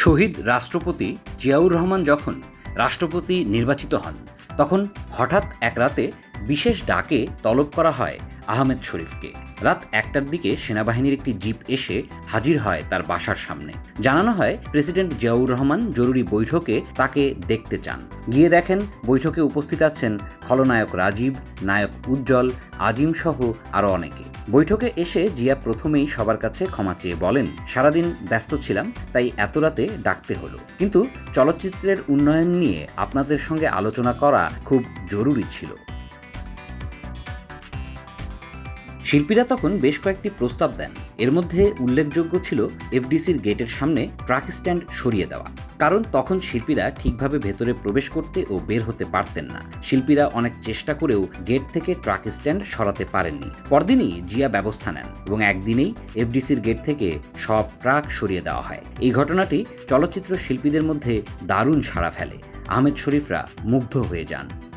শহীদ রাষ্ট্রপতি জিয়াউর রহমান যখন রাষ্ট্রপতি নির্বাচিত হন তখন হঠাৎ এক রাতে বিশেষ ডাকে তলব করা হয় আহমেদ শরীফকে। রাত একটার দিকে সেনাবাহিনীর একটি জিপ এসে হাজির হয় তার বাসার সামনে। জানানো হয় প্রেসিডেন্ট জিয়াউর রহমান জরুরি বৈঠকে তাকে দেখতে চান। গিয়ে দেখেন বৈঠকে উপস্থিত আছেন খলনায়ক রাজীব, নায়ক উজ্জ্বল, আজিম সহ আরও অনেকে। বৈঠকে এসে জিয়া প্রথমেই সবার কাছে ক্ষমা চেয়ে বলেন, সারাদিন ব্যস্ত ছিলাম, তাই এত রাতে ডাকতে হলো। কিন্তু চলচ্চিত্রের উন্নয়ন নিয়ে আপনাদের সঙ্গে আলোচনা করা খুব জরুরি ছিল। শিল্পীরা তখন বেশ কয়েকটি প্রস্তাব দেন। এর মধ্যে উল্লেখযোগ্য ছিল এফডিসির গেটের সামনে ট্রাক স্ট্যান্ড সরিয়ে দেওয়া। কারণ তখন শিল্পীরা ঠিকভাবে ভেতরে প্রবেশ করতে ও বের হতে পারতেন না। শিল্পীরা অনেক চেষ্টা করেও গেট থেকে ট্রাক স্ট্যান্ড সরাতে পারেননি। পরদিনই জিয়া ব্যবস্থা নেন এবং একদিনেই এফডিসির গেট থেকে সব ট্রাক সরিয়ে দেওয়া হয়। এই ঘটনাটি চলচ্চিত্র শিল্পীদের মধ্যে দারুণ সাড়া ফেলে। আহমেদ শরীফরা মুগ্ধ হয়ে যান।